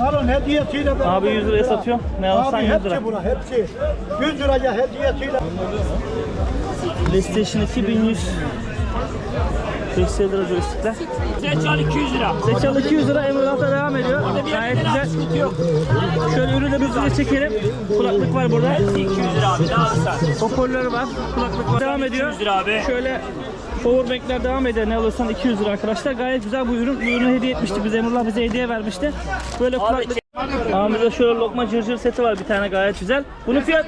Alın hediyesiyle beraber. Abi 100 liraya satıyor. Ne alırsan Abi 100 hepsi lira. buna hepsi. 100 liraya hediyesiyle. PlayStation 2100 550 lira joystickler. Seçal 200 lira. Seçal 200 lira Emrulah'ta devam ediyor. Gayet güzel. Sıkıntı yok. Şöyle ürünü hızlıca çekelim. Kulaklık var burada. 200 lira abi ne alırsan. Hoparlör var. Kulaklık var. Devam ediyor. 200 lira abi. Şöyle Powerbank'ler devam ediyor. Ne alırsan 200 lira arkadaşlar. Gayet güzel bu ürün. Bu ürünü hediye etmişti bize. Emrullah bize hediye vermişti. Böyle kulaklık. Ağamızda şöyle lokma cırcır seti var bir tane gayet güzel. Bunun fiyat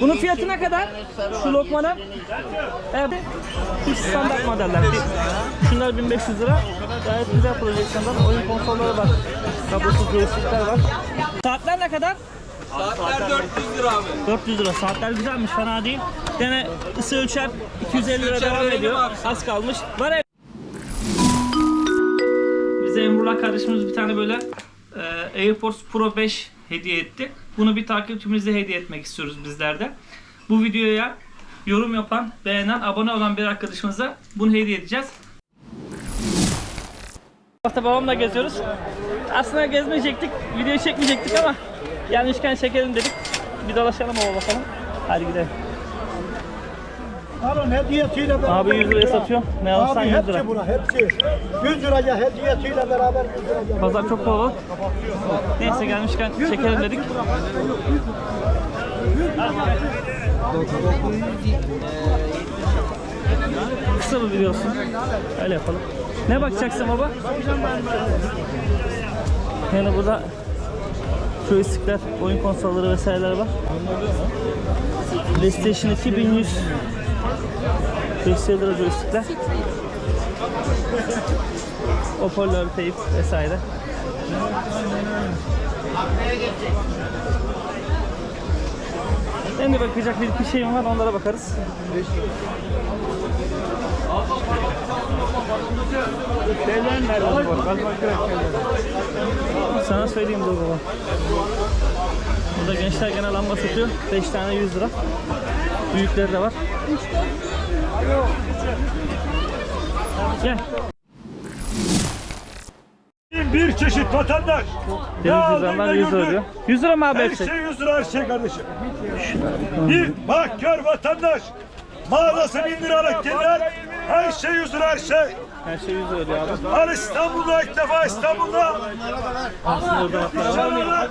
Bunun fiyatı ne kadar? Şu lokmanın? Evet. Hiç standart modeller. Şunlar 1500 lira. Gayet güzel projeksiyonlar. Oyun konsolları var. Kablosuz joystickler var. Saatler ne kadar? Saatler 400 lira abi. 400 lira. Saatler güzelmiş, fena değil. Gene ısı ölçer 250 lira ölçer devam verelim ediyor. abi. Az kalmış. Var ev. Bize Emrullah kardeşimiz bir tane böyle e, AirPods Pro 5 hediye etti. Bunu bir takipçimize hediye etmek istiyoruz bizler de. Bu videoya yorum yapan, beğenen, abone olan bir arkadaşımıza bunu hediye edeceğiz. Hafta babamla geziyoruz. Aslında gezmeyecektik, video çekmeyecektik ama gelmişken çekelim dedik. Bir dolaşalım baba bakalım. Hadi gidelim. Alın hediyesiyle beraber. Abi 100 liraya satıyor. Ne alırsan Abi 100 hepsi lira. buna hepsi. 100 liraya hediyesiyle beraber 100 liraya. Pazar çok kalabalık. Neyse gelmişken çekelim dedik. Kısa mı biliyorsun? Öyle yapalım. Ne bakacaksın baba? Yani burada joystickler, oyun konsolları vesaireler var. PlayStation 2100 550 lira joystickler. Hoparlör, teyp vesaire. Benim de bakacak bir iki şeyim var onlara bakarız. Sana söyleyeyim dur baba. Burada gençler gene lamba satıyor. 5 tane 100 lira. Büyükleri de var. Gel. Bir çeşit vatandaş. Liralar 100 lira diyor. 100 lira mı abi Her hepsi? şey 100 lira her şey kardeşim. Bir bak gör vatandaş. Mağazası 1000 liralık gelir. Her şey 100 lira her şey. Her şey 100 lira diyor abi. Al İstanbul'da ilk defa İstanbul'da. Aslında orada baklar var.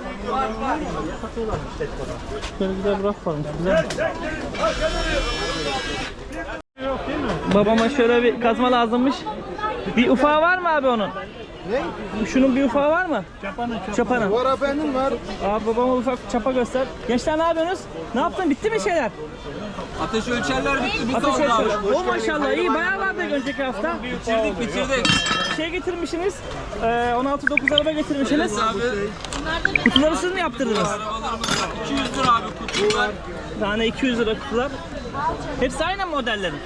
Şöyle güzel bir raf varmış. Güzel. Babama şöyle bir kazma lazımmış. Bir ufağı var mı abi onun? Ne? Şunun bir ufağı var mı? Çapanın. Çapanın. Var efendim var. Abi babama ufak çapa göster. Gençler ne yapıyorsunuz? Ne yaptın? Bitti mi şeyler? Ateş ölçerler bitti. Bu Ateş ölçüyor. O maşallah iyi bayağı vardı önceki hafta. Bitirdik bitirdik. Şey getirmişsiniz. E, 16-9 araba getirmişsiniz. Abi Kutuları siz mi yaptırdınız? arabalarımız var. 200 lira abi kutular. Tane 200 lira kutular. Hepsi aynı modellerin.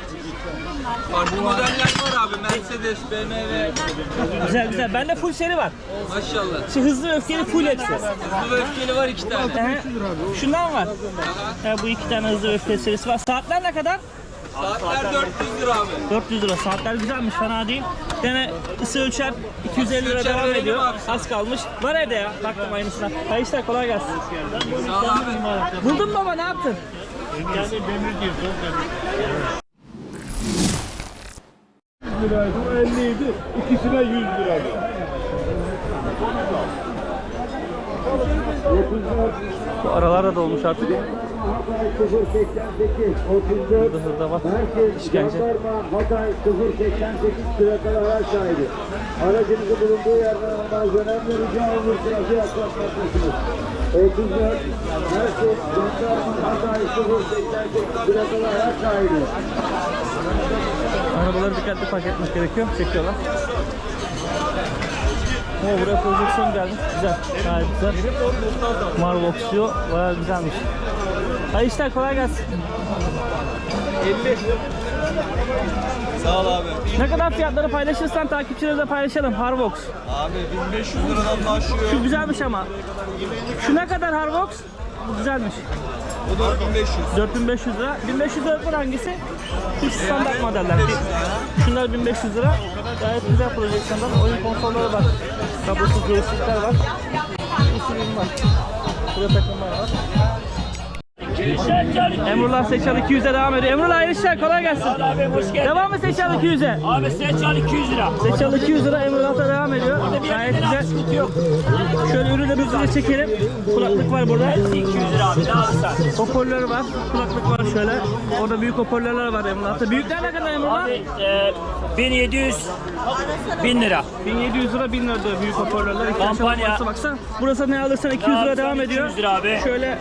Farklı modeller var abi. Mercedes, BMW. Güzel güzel. Bende full seri var. Maşallah. Şu hızlı ve öfkeli full hepsi. Hızlı ve öfkeli var iki tane. Ehe. Şundan var. Ha, bu iki tane hızlı ve öfkeli serisi var. Saatler ne kadar? Saatler 400 lira abi. 400 lira. Saatler güzelmiş, fena değil. Gene ısı ölçer 250 lira ölçer devam verelim ediyor. abi sana. Az kalmış. Var evde ya. Baktım aynısına. Hayırlı işler, kolay gelsin. Sağ ol abi. Buldun baba ne yaptın? Liraydı, o 50 idi. İkisine 100 liraydı. Bu aralarda dolmuş artık. Burada hırdavat, işkence. Hatay 088 plakalı araç sahibi. Aracınızı bulunduğu yerden almanız önemli rica olur sırası yaklaşmaktasınız. 34 Merkez Jandarma Hatay 088 plakalı araç sahibi. Arabaları dikkatli park etmek gerekiyor. Çekiyorlar. Oo, buraya projeksiyon gelmiş. Güzel. Gayet güzel. Marvox diyor. Bayağı güzelmiş. Hayırlı işler kolay gelsin. 50. Sağ ol abi. Ne kadar fiyatları paylaşırsan takipçilerle paylaşalım. Harvox. Abi 1500 liradan başlıyor. Şu güzelmiş ama. Şu ne kadar Harvox? Bu güzelmiş. Bu 4500. 4500 lira. 1500 lira hangisi? Hiç standart modeller. Bir- Şunlar 1500 lira. Gayet güzel projeksiyonlar. Oyun konsolları var. Kablosuz joystickler var. Bir sürü var. Burada takımlar var. Emrullah Seçal 200'e devam ediyor. Emrullah işler kolay gelsin. Abi hoş geldin. Devam mı Seçal 200'e? Abi Seçal 200 lira. Seçal 200 lira Emrullah'ta devam ediyor. Gayet güzel. sıkıntı yok. Şöyle ürünleri hızlıca çekelim. Kulaklık var burada. 200 lira abi ne alırsan. Hoparlör var. Kulaklık var şöyle. Orada büyük hoparlörler var Emrullah'ta. Büyükler ne kadar Emrullah? Abi e, 1700 1000 lira. 1700 lira 1000 lira diyor büyük hoparlörler. İki Kampanya. aşağı baksan. Burası ne alırsan 200 lira devam ediyor. 200 lira abi. Şöyle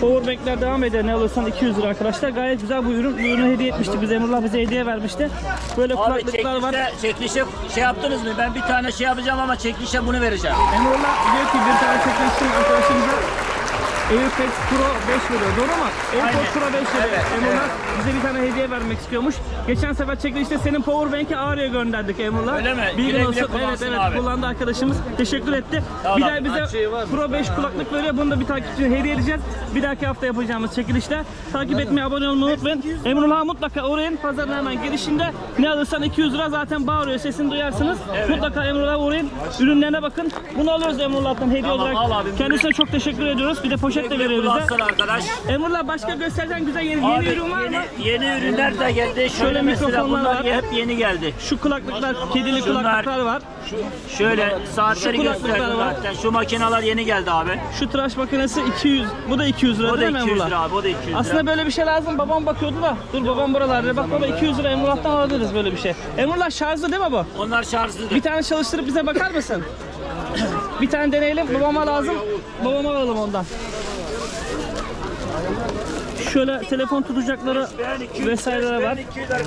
Powerbank'ler devam ediyor. Ne alırsan 200 lira arkadaşlar. Gayet güzel bu ürün. Bu ürünü hediye etmişti bize. Emrullah bize hediye vermişti. Böyle Abi kulaklıklar var. çekilişe, çekilişe şey yaptınız mı? Ben bir tane şey yapacağım ama çekilişe bunu vereceğim. Emrullah diyor ki bir tane çekmiştim arkadaşımıza AirPods Pro 5 veriyor. Doğru mu? AirPods Pro 5 veriyor. Evet, Emrullah bize bir tane hediye vermek istiyormuş. Geçen sefer çekilişte senin Powerbank'i Ağrı'ya gönderdik Emrullah. Öyle mi? Bilgin Güle güle olsun. Evet kullansın evet abi. kullandı arkadaşımız. Teşekkür etti. Sağ ol bir abi. daha bize şey var mı? Pro 5 kulaklık veriyor. Bunu da bir takipçiye hediye edeceğiz. Bir dahaki hafta yapacağımız çekilişte. Takip etmeyi, abone olmayı unutmayın. Emrullah'a mutlaka uğrayın. Pazarın hemen girişinde. Ne alırsan 200 lira zaten bağırıyor. Sesini duyarsınız. Mutlaka Emrullah'a uğrayın. Ürünlerine bakın. Bunu alıyoruz Emrullah'tan hediye Tamam, olarak. al abi. Kendisine çok teşekkür ediyoruz. Bir de poşet de veriyor bize. Kullansın arkadaş. Emrullah başka göstereceğin güzel yeni, Abi, ürün var mı? yeni, yeni ürünler de geldi. Şöyle, mesela mikrofonlar bunlar var. hep yeni geldi. Şu kulaklıklar, kedili Şunlar- kulaklıklar var. Şöyle saatleri kulaklıklar gösterdim var. zaten. Şu makineler yeni geldi abi. Şu tıraş makinesi 200. Bu da 200 lira O da değil mi 200 Emrullah? lira abi. O da 200 lira. Aslında böyle bir şey lazım. Babam bakıyordu da. Dur babam buralarda. Bak baba 200 lira Emrullah'tan alabiliriz böyle bir şey. Emrullah şarjlı değil mi bu? Onlar şarjlıdır. Bir tane çalıştırıp bize bakar mısın? bir tane deneyelim. Babama lazım. Babama alalım ondan. Şöyle telefon tutacakları vesaireler var.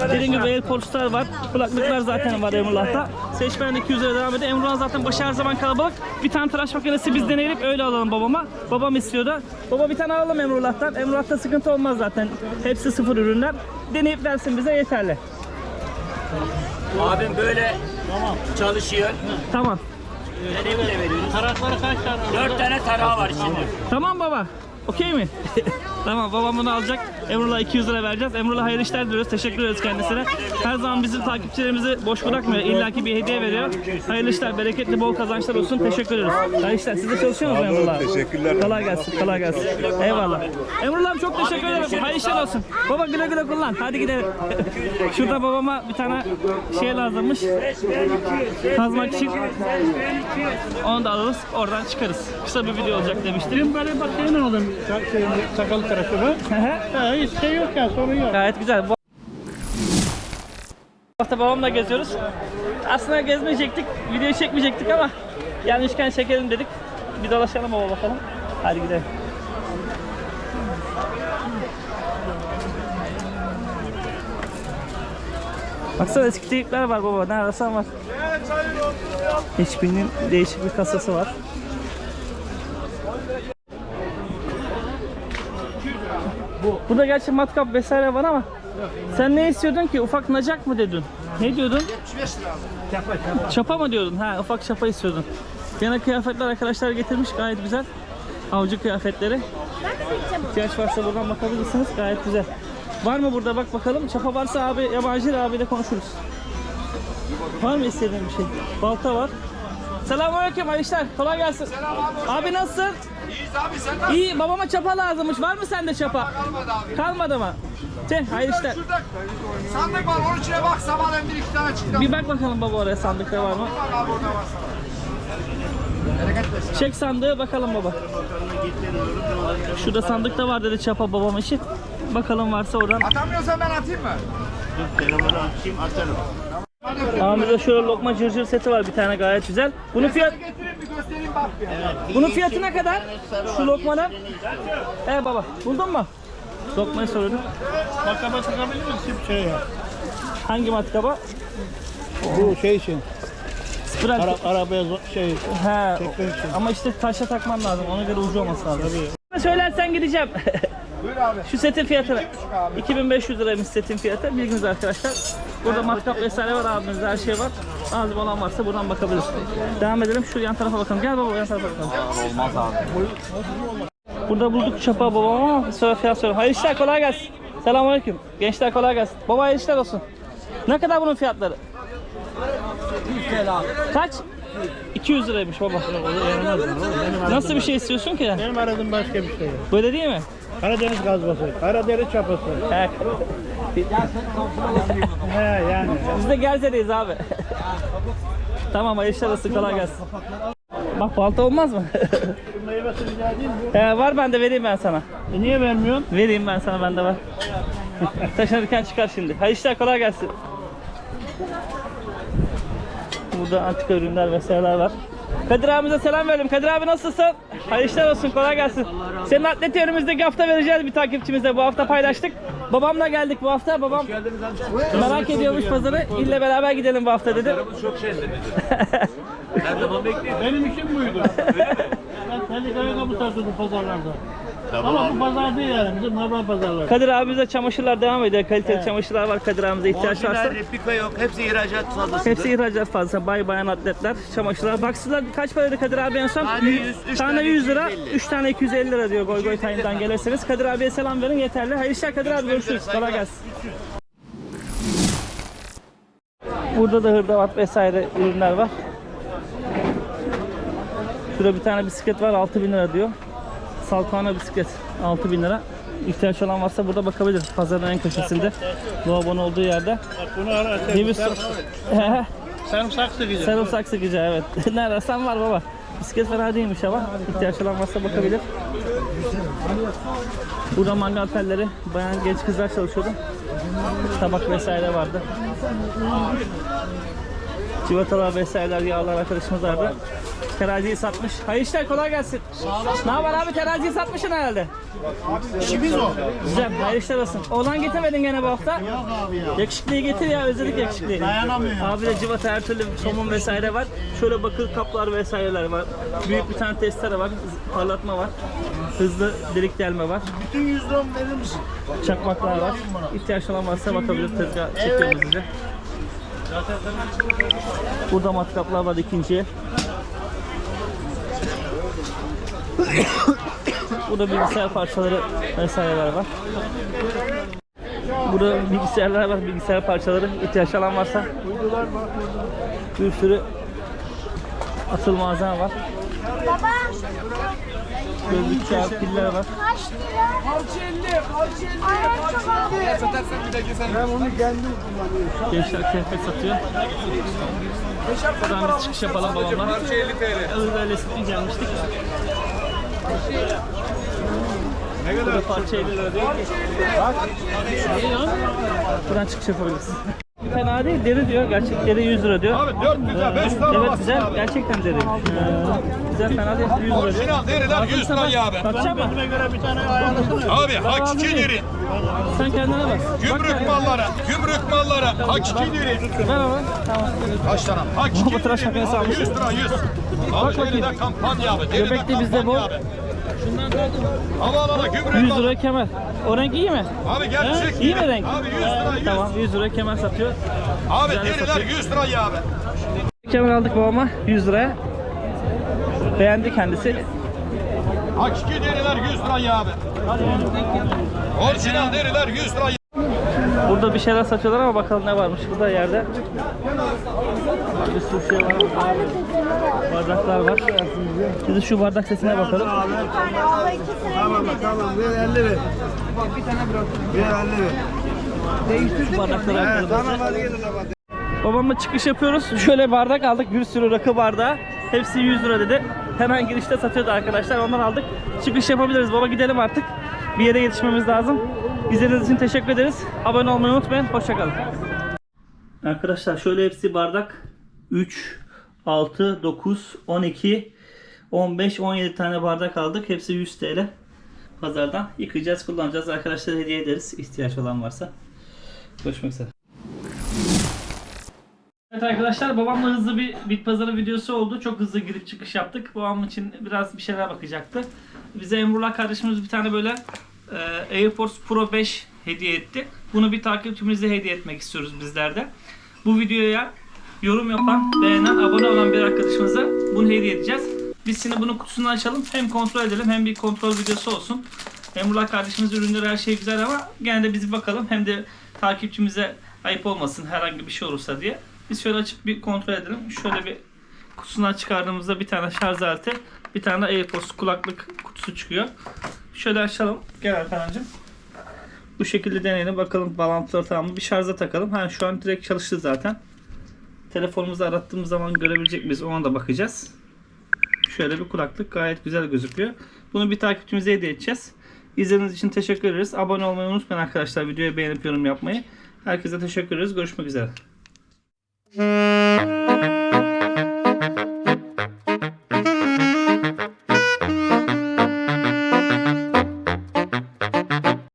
Dediğim gibi AirPods'lar var. Kulaklıklar zaten var Emrullah'ta. Seçmen 200 lira devam ediyor. Emrullah zaten başı her zaman kalabalık. Bir tane tıraş makinesi biz deneyelim öyle alalım babama. Babam istiyordu. Baba bir tane alalım Emrullah'tan. Emrullah'ta sıkıntı olmaz zaten. Hepsi sıfır ürünler. Deneyip versin bize yeterli. Abim böyle çalışıyor. Tamam. Nereye veriyoruz? Tarakları kaç tane? 4 tane tarağı var şimdi. Tamam baba. Okey mi? tamam babam bunu alacak. Emrullah 200 lira vereceğiz. Emrullah hayırlı işler diliyoruz. Teşekkür ederiz kendisine. Her zaman bizim takipçilerimizi boş bırakmıyor. İlla ki bir hediye veriyor. Hayırlı işler, bereketli, bol kazançlar olsun. Teşekkür ederiz. Hayırlı işler. Siz de çalışıyor musunuz Emrullah? Teşekkürler. Kolay gelsin, kolay gelsin. Eyvallah. Emrullah'ım çok teşekkür ederim. Hayırlı işler olsun. Baba güle güle kullan. Hadi gidelim. Şurada babama bir tane şey lazımmış. Kazmak için. Onu da alırız. Oradan çıkarız. Kısa bir video olacak demiştim. Böyle bak senin oğlum şey, sakal tıraşı mı? Ha, hiç şey yok ya sorun yok. Gayet güzel. Bu hafta babamla geziyoruz. Aslında gezmeyecektik, video çekmeyecektik ama gelmişken çekelim dedik. Bir dolaşalım baba bakalım. Hadi gidelim. Baksana eski teyipler var baba. Ne arasan var. HP'nin değişik bir kasası var. Burada gerçi matkap vesaire var ama sen ne istiyordun ki? Ufak nacak mı dedin? Ne diyordun? 75 lira. Çapa mı diyordun? Ha ufak çapa istiyordun. Yana kıyafetler arkadaşlar getirmiş gayet güzel. Avcı kıyafetleri. İhtiyaç varsa buradan bakabilirsiniz gayet güzel. Var mı burada bak bakalım. Çapa varsa abi yabancı abiyle konuşuruz. Var mı istediğin bir şey? Balta var. Selamünaleyküm işler. Kolay gelsin. abi. nasılsın? İyiyiz abi sen İyi babama çapa lazımmış. Var mı sende çapa? Kalmadı abi. Kalmadı mı? Tüh hayırlı işler. Sandık var onun içine bak sabahleyin bir iki tane çıktı. Bir bak bakalım baba oraya sandıkta var mı? Abi orada var. Çek sandığı bakalım baba. Şurada sandıkta var dedi çapa babam için. Bakalım varsa oradan. Atamıyorsan ben atayım mı? Ağamızda şöyle lokma cırcır seti var bir tane gayet güzel. Bunun fiyat Getireyim bir göstereyim bak bir. bunun fiyatı ne kadar? Şu lokmanın. He baba buldun mu? Lokmayı soruyorum. Matkaba takabilir misin şey ya? Hangi matkaba? Bu şey için. Spiral. Ara, arabaya zo- şey He. Çekmek için. Ama işte taşa takman lazım. Ona göre ucu olması lazım. Söylersen gideceğim. Buyur abi. Şu setin fiyatı 2500 liraymış setin fiyatı. Bilginiz arkadaşlar. Burada matkap vesaire var abimizde her şey var. Lazım olan varsa buradan bakabiliriz. Devam edelim. Şu yan tarafa bakalım. Gel baba yan tarafa bakalım. Olmaz abi. Burada bulduk çapa babam ama sonra fiyat söylüyorum. Hayırlı işler kolay gelsin. Selamünaleyküm. Gençler kolay gelsin. Baba hayırlı işler olsun. Ne kadar bunun fiyatları? Kaç? 200 liraymış baba. Nasıl bir şey istiyorsun ki? Benim aradığım başka bir şey. Böyle değil mi? Karadeniz gazması, Karadeniz çapası. He. He yani. Biz de Gerze'deyiz abi. tamam hayırlı olsun kolay gelsin. Bak balta olmaz mı? Meyvesi rica edeyim mi? He, var bende vereyim ben sana. E niye vermiyorsun? Vereyim ben sana bende var. Taşınırken çıkar şimdi. İşler kolay gelsin. Burada antika ürünler vesaireler var. Kadir abimize selam verelim. Kadir abi nasılsın? Hayırlı işler olsun kolay gelsin. Senin atleti önümüzdeki hafta vereceğiz bir takipçimize. Bu hafta paylaştık. Babamla geldik bu hafta. Babam merak ediyormuş pazarı. İlle beraber gidelim bu hafta dedi. Benim işim buydu. ben tehlikeli ayakkabı satıyordum pazarlarda. Ama bu pazar değil yani bizim normal pazarlar. Kadir abimize çamaşırlar devam ediyor. Kaliteli çamaşırlar var Kadir abimize ihtiyaç varsa. replika yok. Hepsi ihracat fazlası. Hepsi ihracat fazla. Bay bayan atletler, çamaşırlar. Baksızlar kaç paraydı Kadir abi en son? Tane 100, üç tane tane 100 lira, 250. 3 tane 250 lira diyor Goy Goy Time'dan gelirseniz. Kadir abiye selam verin yeterli. Hayırlı işler Kadir abi görüşürüz. Kolay gelsin. Burada da hırdavat vesaire ürünler var. Şurada bir tane bisiklet var 6000 lira diyor. Salkana bisiklet 6000 lira. İhtiyaç olan varsa burada bakabilir. Pazarın en köşesinde. Lavabonun olduğu yerde. Bak bunu ara. Bir Sarımsak- sıkacağım. Sarımsak sıkıcı evet. ne ararsan var baba. Bisiklet fena değilmiş ama ihtiyaç olan varsa bakabilir. Burada mangal telleri, bayan genç kızlar çalışıyordu. Tabak vesaire vardı. Civatalar vesaireler, yağlar arkadaşımız vardı. Teraziyi satmış. Hayırlı işler kolay gelsin. Ne haber abi teraziyi satmışsın herhalde. İşimiz o. Güzel hayırlı işler olsun. Oğlan getirmedin gene bu hafta. Yok abi ya. Yakışıklıyı getir ya özledik yakışıklıyı. Dayanamıyor. Abi de civata her türlü somun vesaire var. Şöyle bakır kaplar vesaireler var. Büyük bir tane testere var. Parlatma var. Hızlı delik delme var. Bütün yüz liram verir misin? Çakmaklar var. İhtiyaç olan varsa bakabilir tezgah size. Burada matkaplar var ikinciye. Burada bilgisayar parçaları vesaireler var. Burada bilgisayarlar var, bilgisayar parçaları. ihtiyaç olan varsa bir sürü atıl malzeme var. Baba Böyle bir piller var. kaç lira? Harç 50, harç 50. Ben onu kendim kullanıyorum. Gençler kıyafet satıyor. Buradan bir çıkış yapalım babamla. Parça 50 TL. Öyle resmi gelmiştik. Ne kadar? parça 50 lira diyor. Buradan çıkış yapabilirsin. Fena değil, deri diyor. Gerçek deri 100 lira diyor. Abi 4 güzel 5 tane Evet güzel, gerçekten deri. Ee, güzel, fena değil, 100 lira diyor. Orijinal deriler 100 lira ya abi. Bakacağım mı? Kendime göre bir tane ayarlasana. Abi hakiki deri. Sen kendine bak. Gümrük mallara, gümrük mallara, hakiki deri. Ver baba. Tamam. Kaç tane? Hakiki Baba tıraş deri. makinesi almış. 100 lira 100. Abi deride kampanya abi. Deride Göbekli bizde bu. Kampanya abi. Al al al gümrük 100 mal. lira kemer. O renk iyi mi? Abi gerçek He? İyi mi renk? Abi 100 lira 100. Tamam 100 lira kemer satıyor. Abi Güzel deriler satıyor. 100 lira ya abi. Kemer aldık babama 100 liraya. Beğendi kendisi. Hakiki deriler 100 lira ya abi. Orijinal deriler 100 lira ya. Burada bir şeyler satıyorlar ama bakalım ne varmış burada yerde. Bir sürü şey var. Bardaklar var. Bir de şu bardak sesine bakalım. Tamam tamam ver 50 ver. Ver 50 ver. Şu bardakları bakalım. tamam hadi gelin. Babamla çıkış yapıyoruz. Şöyle bardak aldık. Bir sürü rakı bardağı. Hepsi 100 lira dedi. Hemen girişte satıyordu arkadaşlar. Ondan aldık. Çıkış yapabiliriz. Baba gidelim artık. Bir yere yetişmemiz lazım. İzlediğiniz için teşekkür ederiz. Abone olmayı unutmayın. Hoşçakalın. Arkadaşlar şöyle hepsi bardak. 3, 6, 9, 12, 15, 17 tane bardak aldık. Hepsi 100 TL. Pazardan yıkayacağız, kullanacağız. Arkadaşlara hediye ederiz. ihtiyaç olan varsa. Görüşmek üzere. Evet arkadaşlar babamla hızlı bir bit pazarı videosu oldu. Çok hızlı girip çıkış yaptık. Babam için biraz bir şeyler bakacaktı. Bize Emrullah kardeşimiz bir tane böyle e, AirPods Pro 5 hediye etti. Bunu bir takipçimize hediye etmek istiyoruz bizler de. Bu videoya yorum yapan, beğenen, abone olan bir arkadaşımıza bunu hediye edeceğiz. Biz şimdi bunun kutusunu açalım. Hem kontrol edelim hem bir kontrol videosu olsun. Emrullah kardeşimiz ürünleri her şey güzel ama gene de biz bakalım. Hem de takipçimize ayıp olmasın herhangi bir şey olursa diye. Biz şöyle açıp bir kontrol edelim. Şöyle bir kutusundan çıkardığımızda bir tane şarj aleti, bir tane de AirPods kulaklık kutusu çıkıyor. Şöyle açalım. Gel Alperen'cim. Bu şekilde deneyelim. Bakalım bağlantıları tamam mı? Bir şarja takalım. Ha şu an direkt çalıştı zaten. Telefonumuzu arattığımız zaman görebilecek miyiz? Ona da bakacağız. Şöyle bir kulaklık gayet güzel gözüküyor. Bunu bir takipçimize hediye edeceğiz. İzlediğiniz için teşekkür ederiz. Abone olmayı unutmayın arkadaşlar. Videoyu beğenip yorum yapmayı. Herkese teşekkür ederiz. Görüşmek üzere.